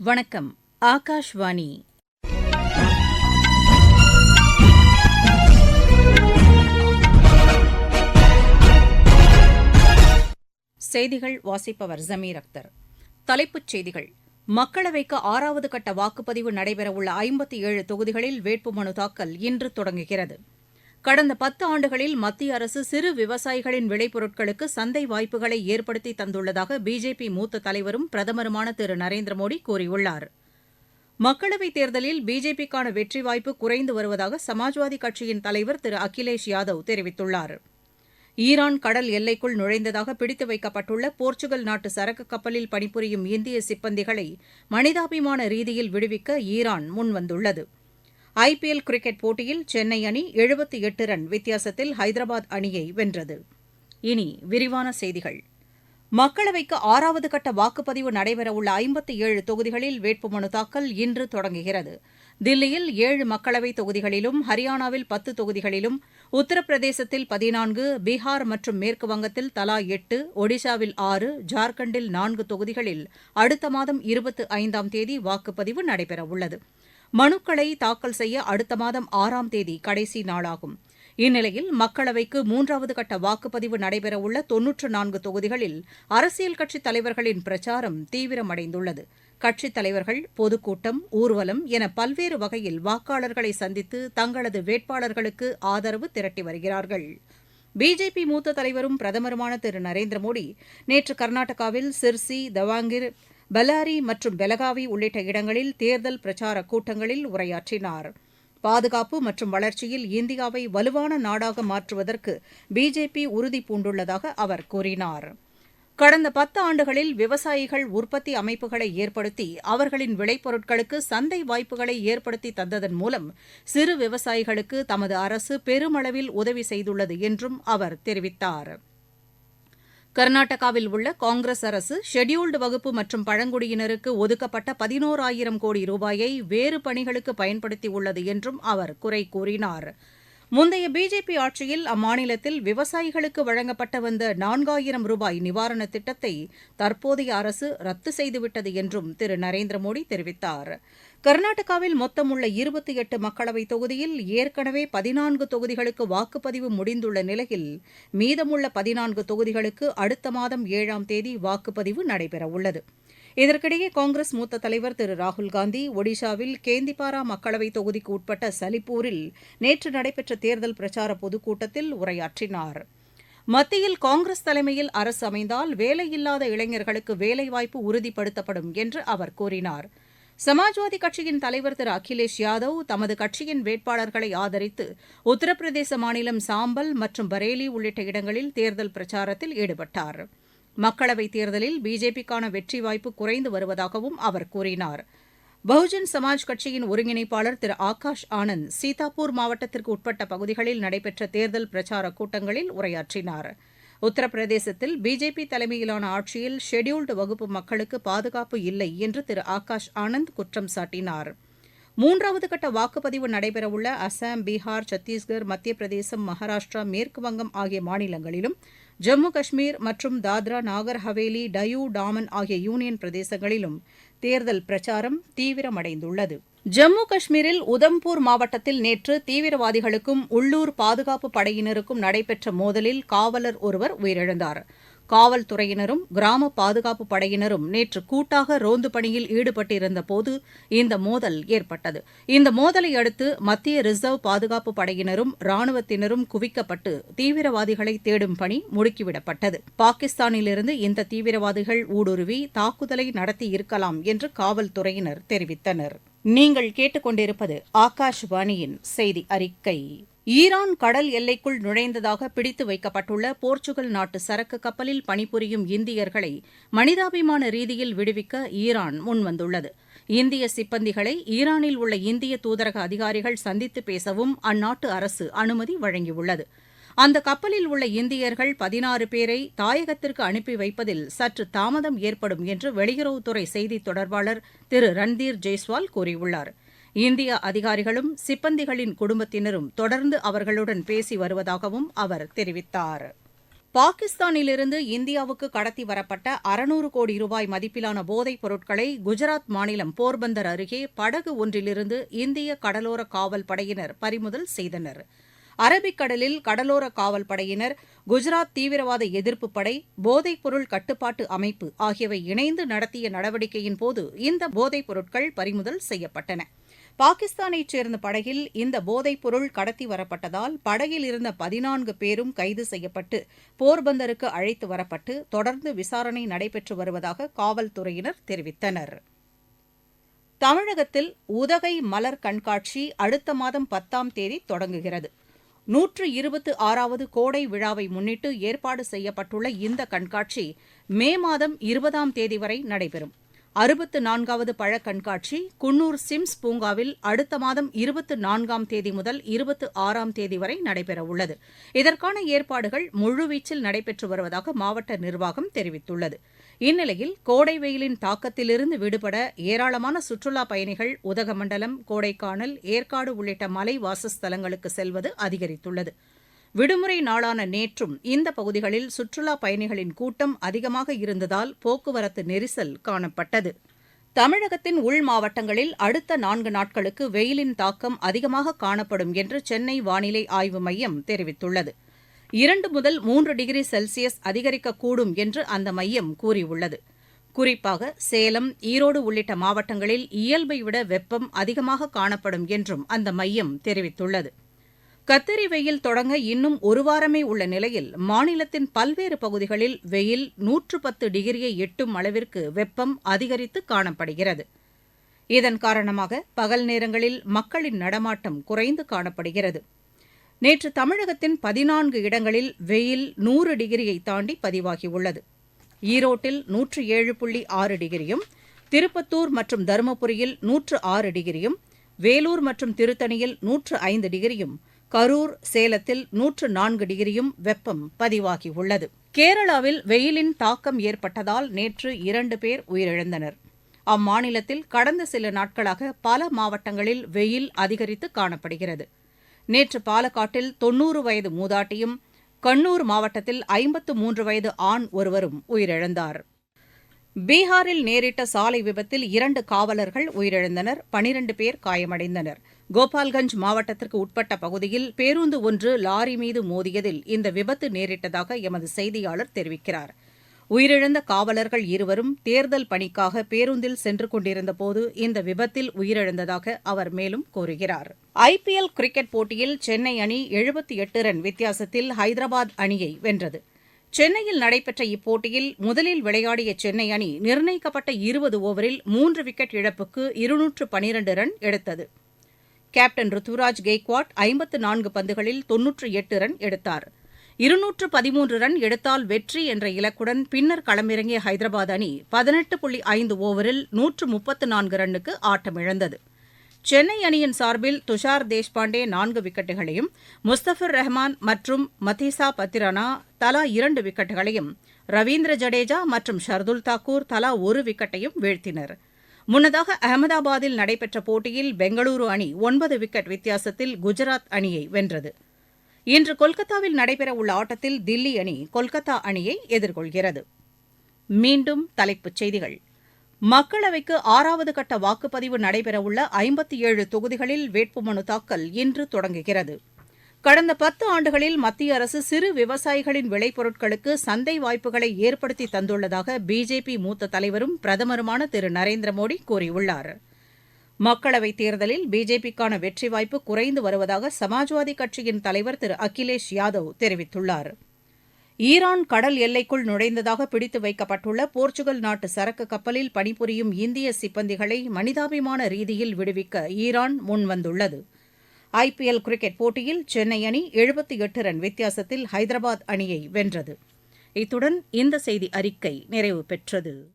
வணக்கம் ஆகாஷ்வாணி. செய்திகள் வாசிப்பவர் ஜமீர் அக்தர். தலைப்புச் செய்திகள். மக்களவைக்கு ஆறாவது கட்ட வாக்குப்பதிவு நடைபெறவுள்ள ஐம்பத்தி ஏழு தொகுதிகளில் வேட்புமனு தாக்கல் இன்று தொடங்குகிறது. கடந்த பத்து ஆண்டுகளில் மத்திய அரசு சிறு விவசாயிகளின் விளைபொருட்களுக்கு சந்தை வாய்ப்புகளை ஏற்படுத்தி தந்துள்ளதாக பிஜேபி மூத்த தலைவரும் பிரதமருமான திரு. நரேந்திர மோடி கூறியுள்ளார். மக்களவைத் தேர்தலில் பிஜேபிக்கான வெற்றி வாய்ப்பு குறைந்து வருவதாக சமாஜ்வாதி கட்சியின் தலைவர் திரு. அகிலேஷ் யாதவ் தெரிவித்துள்ளார். ஈரான் கடல் எல்லைக்குள் நுழைந்ததாக பிடித்து வைக்கப்பட்டுள்ள போர்ச்சுகல் நாட்டு சரக்கு கப்பலில் பணிபுரியும் இந்திய சிப்பந்திகளை மனிதாபிமான ரீதியில் விடுவிக்க ஈரான் முன்வந்துள்ளது. ஐ பி எல் கிரிக்கெட் போட்டியில் சென்னை அணி எழுபத்தி எட்டு ரன் வித்தியாசத்தில் ஹைதராபாத் அணியை வென்றது. இனி விரிவான செய்திகள். மக்களவைக்கு ஆறாவது கட்ட வாக்குப்பதிவு நடைபெறவுள்ள ஐம்பத்தி ஏழு தொகுதிகளில் வேட்புமனு தாக்கல் இன்று தொடங்குகிறது. தில்லியில் ஏழு மக்களவைத் தொகுதிகளிலும் ஹரியானாவில் பத்து தொகுதிகளிலும் உத்தரப்பிரதேசத்தில் பதினான்கு பீகார் மற்றும் மேற்கு வங்கத்தில் தலா எட்டு ஒடிஷாவில் ஆறு ஜார்க்கண்டில் நான்கு தொகுதிகளில் அடுத்த மாதம் இருபத்து ஐந்தாம் தேதி வாக்குப்பதிவு நடைபெறவுள்ளது. மனுக்களை தாக்கல் செய்ய அடுத்த மாதம் ஆறாம் தேதி கடைசி நாளாகும். இந்நிலையில் மக்களவைக்கு மூன்றாவது கட்ட வாக்குப்பதிவு நடைபெறவுள்ள தொன்னூற்று நான்கு தொகுதிகளில் அரசியல் கட்சித் தலைவர்களின் பிரச்சாரம் தீவிரமடைந்துள்ளது. கட்சித் தலைவர்கள் பொதுக்கூட்டம் ஊர்வலம் என பல்வேறு வகையில் வாக்காளர்களை சந்தித்து தங்களது வேட்பாளர்களுக்கு ஆதரவு திரட்டி வருகிறார்கள். பிஜேபி மூத்த தலைவரும் பிரதமருமான திரு நரேந்திர மோடி நேற்று கர்நாடகாவில் சிர்சி தவாங்கிர் பல்லாரி மற்றும் பெலகாவி உள்ளிட்ட இடங்களில் தேர்தல் பிரச்சாரக் கூட்டங்களில் உரையாற்றினார். பாதுகாப்பு மற்றும் வளர்ச்சியில் இந்தியாவை வலுவான நாடாக மாற்றுவதற்கு பிஜேபி உறுதி பூண்டுள்ளதாக அவர் கூறினார். கடந்த பத்து ஆண்டுகளில் விவசாயிகள் உற்பத்தி அமைப்புகளை ஏற்படுத்தி அவர்களின் விளைபொருட்களுக்கு சந்தை வாய்ப்புகளை ஏற்படுத்தி தந்ததன் மூலம் சிறு விவசாயிகளுக்கு தமது அரசு பெருமளவில் உதவி செய்துள்ளது என்றும் அவர் தெரிவித்தார். கர்நாடகாவில் உள்ள காங்கிரஸ் அரசு ஷெட்யூல்டு வகுப்பு மற்றும் பழங்குடியினருக்கு ஒதுக்கப்பட்ட பதினோராயிரம் கோடி ரூபாயை வேறு பணிகளுக்கு பயன்படுத்தியுள்ளது என்றும் அவர் குறை கூறினார். முந்தைய பிஜேபி ஆட்சியில் அம்மாநிலத்தில் விவசாயிகளுக்கு வழங்கப்பட்டு வந்த நான்காயிரம் ரூபாய் நிவாரண திட்டத்தை தற்போதைய அரசு ரத்து செய்துவிட்டது என்றும் திரு. நரேந்திர மோடி தெரிவித்தார். கர்நாடகாவில் மொத்தம் உள்ள இருபத்தி எட்டு மக்களவைத் தொகுதியில் ஏற்கனவே பதினான்கு தொகுதிகளுக்கு வாக்குப்பதிவு முடிந்துள்ள நிலையில் மீதமுள்ள பதினான்கு தொகுதிகளுக்கு அடுத்த மாதம் ஏழாம் தேதி வாக்குப்பதிவு நடைபெறவுள்ளது. இதற்கிடையே காங்கிரஸ் மூத்த தலைவர் திரு ராகுல்காந்தி ஒடிஷாவில் கேந்திபாரா மக்களவைத் தொகுதிக்கு உட்பட்ட சலிப்பூரில் நேற்று நடைபெற்ற தேர்தல் பிரச்சார பொதுக்கூட்டத்தில் உரையாற்றினார். மத்தியில் காங்கிரஸ் தலைமையில் அரசு அமைந்தால் வேலையில்லாத இளைஞர்களுக்கு வேலைவாய்ப்பு உறுதிப்படுத்தப்படும் என்று அவர் கூறினார். சமாஜ்வாதி கட்சியின் தலைவர் திரு அகிலேஷ் யாதவ் தமது கட்சியின் வேட்பாளர்களை ஆதரித்து உத்தரப்பிரதேச மாநிலம் சாம்பல் மற்றும் பரேலி உள்ளிட்ட இடங்களில் தேர்தல் பிரச்சாரத்தில் ஈடுபட்டார். மக்களவைத் தேர்தலில் பிஜேபிக்கான வெற்றி வாய்ப்பு குறைந்து வருவதாகவும் அவர் கூறினார். பகுஜன் சமாஜ் கட்சியின் ஒருங்கிணைப்பாளர் திரு ஆகாஷ் ஆனந்த் சீதாப்பூர் மாவட்டத்திற்கு உட்பட்ட பகுதிகளில் நடைபெற்ற தேர்தல் பிரச்சாரக் கூட்டங்களில் உரையாற்றினார். உத்தரப்பிரதேசத்தில் பிஜேபி தலைமையிலான ஆட்சியில் ஷெட்யூல்டு வகுப்பு மக்களுக்கு பாதுகாப்பு இல்லை என்று திரு ஆகாஷ் ஆனந்த் குற்றம் சாட்டினார். மூன்றாவது கட்ட வாக்குப்பதிவு நடைபெறவுள்ள அசாம் பீகார் சத்தீஸ்கர் மத்திய பிரதேசம் மகாராஷ்டிரா மேற்குவங்கம் ஆகிய மாநிலங்களிலும் ஜம்மு காஷ்மீர் மற்றும் தாத்ரா நாகர் ஹவேலி டயூ டாமன் ஆகிய யூனியன் பிரதேசங்களிலும் தேர்தல் பிரச்சாரம் தீவிரமடைந்துள்ளது. ஜம்மு காஷ்மீரில் உதம்பூர் மாவட்டத்தில் நேற்று தீவிரவாதிகளுக்கும் உள்ளூர் பாதுகாப்பு படையினருக்கும் நடைபெற்ற மோதலில் காவலர் ஒருவர் உயிரிழந்தார். காவல்துறையினரும் கிராம பாதுகாப்பு படையினரும் நேற்று கூட்டாக ரோந்து பணியில் ஈடுபட்டிருந்தபோது இந்த மோதல் ஏற்பட்டது. இந்த மோதலை அடுத்து மத்திய ரிசர்வ் பாதுகாப்பு படையினரும் ராணுவத்தினரும் குவிக்கப்பட்டு தீவிரவாதிகளை தேடும் பணி முடுக்கிவிடப்பட்டது. பாகிஸ்தானிலிருந்து இந்த தீவிரவாதிகள் ஊடுருவி தாக்குதலை நடத்தியிருக்கலாம் என்று காவல்துறையினர் தெரிவித்தனர். நீங்கள் கேட்டுக்கொண்டிருப்பது ஆகாஷ்வாணியின் செய்தி அறிக்கை. ஈரான் கடல் எல்லைக்குள் நுழைந்ததாக பிடித்து வைக்கப்பட்டுள்ள போர்ச்சுகல் நாட்டு சரக்கு கப்பலில் பணிபுரியும் இந்தியர்களை மனிதாபிமான ரீதியில் விடுவிக்க ஈரான் முன்வந்துள்ளது. இந்திய சிப்பந்திகளை ஈரானில் உள்ள இந்திய தூதரக அதிகாரிகள் சந்தித்து பேசவும் அந்நாட்டு அரசு அனுமதி வழங்கியுள்ளது. அந்த கப்பலில் உள்ள இந்தியர்கள் பதினாறு பேரை தாயகத்திற்கு அனுப்பி வைப்பதில் சற்று தாமதம் ஏற்படும் என்று வெளியுறவுத்துறை செய்தித் தொடர்பாளர் திரு ரன்தீர் ஜெய்ஸ்வால் கூறியுள்ளார். இந்திய அதிகாரிகளும் சிப்பந்திகளின் குடும்பத்தினரும் தொடர்ந்து அவர்களுடன் பேசி வருவதாகவும் அவர் தெரிவித்தார். பாகிஸ்தானிலிருந்து இந்தியாவுக்கு கடத்தி வரப்பட்ட அறுநூறு கோடி ரூபாய் மதிப்பிலான போதைப் பொருட்களை குஜராத் மாநிலம் போர்பந்தர் அருகே படகு ஒன்றிலிருந்து இந்திய கடலோர காவல் படையினர் பறிமுதல் செய்தனர். அரபிக்கடலில் கடலோர காவல்படையினர் குஜராத் தீவிரவாத எதிர்ப்பு படை போதைப்பொருள் கட்டுப்பாட்டு அமைப்பு ஆகியவை இணைந்து நடத்திய நடவடிக்கையின்போது இந்த போதைப் பொருட்கள் பறிமுதல் செய்யப்பட்டன. பாகிஸ்தானைச் சேர்ந்த படகில் இந்த போதைப் பொருள் கடத்தி வரப்பட்டதால் படகில் இருந்த பதினான்கு பேரும் கைது செய்யப்பட்டு போர்பந்தருக்கு அழைத்து வரப்பட்டு தொடர்ந்து விசாரணை நடைபெற்று வருவதாக காவல்துறையினர் தெரிவித்தனர். தமிழகத்தில் உதகை மலர் கண்காட்சி அடுத்த மாதம் பத்தாம் தேதி தொடங்குகிறது. நூற்று இருபத்து ஆறாவது கோடை விழாவை முன்னிட்டு ஏற்பாடு செய்யப்பட்டுள்ள இந்த கண்காட்சி மே மாதம் இருபதாம் தேதி வரை நடைபெறும். அறுபத்து நான்காவது பழ கண்காட்சி குன்னூர் சிம்ஸ் பூங்காவில் அடுத்த மாதம் இருபத்து நான்காம் தேதி முதல் இருபத்து ஆறாம் தேதி வரை நடைபெறவுள்ளது. இதற்கான ஏற்பாடுகள் முழுவீச்சில் நடைபெற்று வருவதாக மாவட்ட நிர்வாகம் தெரிவித்துள்ளது. இந்நிலையில் கோடை வெயிலின் தாக்கத்திலிருந்து விடுபட ஏராளமான சுற்றுலாப் பயணிகள் உதகமண்டலம் கோடைக்கானல் ஏற்காடு உள்ளிட்ட மலை வாசஸ்தலங்களுக்கு செல்வது அதிகரித்துள்ளது. விடுமுறை நாளான நேற்றும் இந்த பகுதிகளில் சுற்றுலாப் பயணிகளின் கூட்டம் அதிகமாக இருந்ததால் போக்குவரத்து நெரிசல் காணப்பட்டது. தமிழகத்தின் உள் மாவட்டங்களில் அடுத்த நான்கு நாட்களுக்கு வெயிலின் தாக்கம் அதிகமாக காணப்படும் என்று சென்னை வானிலை ஆய்வு மையம் தெரிவித்துள்ளது. இரண்டு முதல் மூன்று டிகிரி செல்சியஸ் அதிகரிக்கக்கூடும் என்று அந்த மையம் கூறியுள்ளது. குறிப்பாக சேலம் ஈரோடு உள்ளிட்ட மாவட்டங்களில் இயல்பை விட வெப்பம் அதிகமாக காணப்படும் என்றும் அந்த மையம் தெரிவித்துள்ளது. கத்தரி வெயில் தொடங்க இன்னும் ஒரு வாரமே உள்ள நிலையில் மாநிலத்தின் பல்வேறு பகுதிகளில் வெயில் நூற்று பத்து டிகிரியை எட்டும் அளவிற்கு வெப்பம் அதிகரித்து காணப்படுகிறது. இதன் காரணமாக பகல் நேரங்களில் மக்களின் நடமாட்டம் குறைந்து காணப்படுகிறது. நேற்று தமிழகத்தின் பதினான்கு இடங்களில் வெயில் நூறு டிகிரியை தாண்டி பதிவாகியுள்ளது. ஈரோட்டில் நூற்று ஏழு புள்ளி ஆறு டிகிரியும் திருப்பத்தூர் மற்றும் தருமபுரியில் நூற்று ஆறு டிகிரியும் வேலூர் மற்றும் திருத்தணியில் நூற்று ஐந்து டிகிரியும் கரூர் சேலத்தில் நூற்று நான்கு டிகிரியும் வெப்பம் பதிவாகியுள்ளது. கேரளாவில் வெயிலின் தாக்கம் ஏற்பட்டதால் நேற்று இரண்டு பேர் உயிரிழந்தனர். அம்மாநிலத்தில் கடந்த சில நாட்களாக பல மாவட்டங்களில் வெயில் அதிகரித்து காணப்படுகிறது. நேற்று பாலக்காட்டில் தொன்னூறு வயது மூதாட்டியும் கண்ணூர் மாவட்டத்தில் ஐம்பத்து மூன்று வயது ஆண் ஒருவரும் உயிரிழந்தார். பீகாரில் நேரிட்ட சாலை விபத்தில் இரண்டு காவலர்கள் உயிரிழந்தனர் பனிரண்டு பேர் காயமடைந்தனர். கோபால்கஞ்ச் மாவட்டத்திற்கு உட்பட்ட பகுதியில் பேருந்து ஒன்று லாரி மீது மோதியதில் இந்த விபத்து நேரிட்டதாக எமது செய்தியாளர் தெரிவிக்கிறார். உயிரிழந்த காவலர்கள் இருவரும் தேர்தல் பணிக்காக பேருந்தில் சென்று கொண்டிருந்தபோது இந்த விபத்தில் உயிரிழந்ததாக அவர் மேலும் கூறுகிறார். ஐ பி எல் கிரிக்கெட் போட்டியில் சென்னை அணி எழுபத்தி எட்டு ரன் வித்தியாசத்தில் ஹைதராபாத் அணியை வென்றது. சென்னையில் நடைபெற்ற இப்போட்டியில் முதலில் விளையாடிய சென்னை அணி நிர்ணயிக்கப்பட்ட இருபது ஓவரில் மூன்று விக்கெட் இழப்புக்கு இருநூற்று பனிரண்டு ரன் எடுத்தது. கேப்டன் ருத்துராஜ் கெய்க்வாட் ஐம்பத்து நான்கு பந்துகளில் தொன்னூற்று எட்டு ரன் எடுத்தார். இருநூற்று பதிமூன்று ரன் எடுத்தால் வெற்றி என்ற இலக்குடன் பின்னர் களமிறங்கிய ஹைதராபாத் அணி பதினெட்டு புள்ளி ஐந்து ஓவரில் நூற்று முப்பத்து நான்கு ரன்னுக்கு ஆட்டமிழந்தது சென்னை அணியின் சார்பில் துஷார் தேஷ்பாண்டே நான்கு விக்கெட்டுகளையும் முஸ்தபிர் ரஹ்மான் மற்றும் மதீசா பத்திரானா தலா இரண்டு விக்கெட்டுகளையும் ரவீந்திர ஜடேஜா மற்றும் ஷர்துல் தாக்கூர் தலா ஒரு விக்கெட்டையும் வீழ்த்தினர். முன்னதாக அகமதாபாத்தில் நடைபெற்ற போட்டியில் பெங்களூரு அணி ஒன்பது விக்கெட் வித்தியாசத்தில் குஜராத் அணியை வென்றது. இன்று கொல்கத்தாவில் நடைபெறவுள்ள ஆட்டத்தில் தில்லி அணி கொல்கத்தா அணியை எதிர்கொள்கிறது. மீண்டும் தலைப்புச் செய்திகள். மக்களவைக்கு ஆறாவது கட்ட வாக்குப்பதிவு நடைபெறவுள்ள ஐம்பத்தி ஏழு தொகுதிகளில் வேட்புமனு தாக்கல் இன்று தொடங்குகிறது. கடந்த பத்து ஆண்டுகளில் மத்திய அரசு சிறு விவசாயிகளின் விளைபொருட்களுக்கு சந்தை வாய்ப்புகளை ஏற்படுத்தி தந்துள்ளதாக பிஜேபி மூத்த தலைவரும் பிரதமருமான திரு நரேந்திர மோடி கூறியுள்ளார். மக்களவைத் தேர்தலில் பிஜேபிக்கான வெற்றி வாய்ப்பு குறைந்து வருவதாக சமாஜ்வாதி கட்சியின் தலைவர் திரு அகிலேஷ் யாதவ் தெரிவித்துள்ளார். ஈரான் கடல் எல்லைக்குள் நுழைந்ததாக பிடித்து வைக்கப்பட்டுள்ள போர்ச்சுகல் நாட்டு சரக்கு கப்பலில் பணிபுரியும் இந்திய சிப்பந்திகளை மனிதாபிமான ரீதியில் விடுவிக்க ஈரான் முன்வந்துள்ளது. ஐபிஎல் கிரிக்கெட் போட்டியில் சென்னை அணி எழுபத்தி எட்டு ரன் வித்தியாசத்தில் ஹைதராபாத் அணியை வென்றது. இத்துடன் இந்த செய்தி அறிக்கை நிறைவு பெற்றது.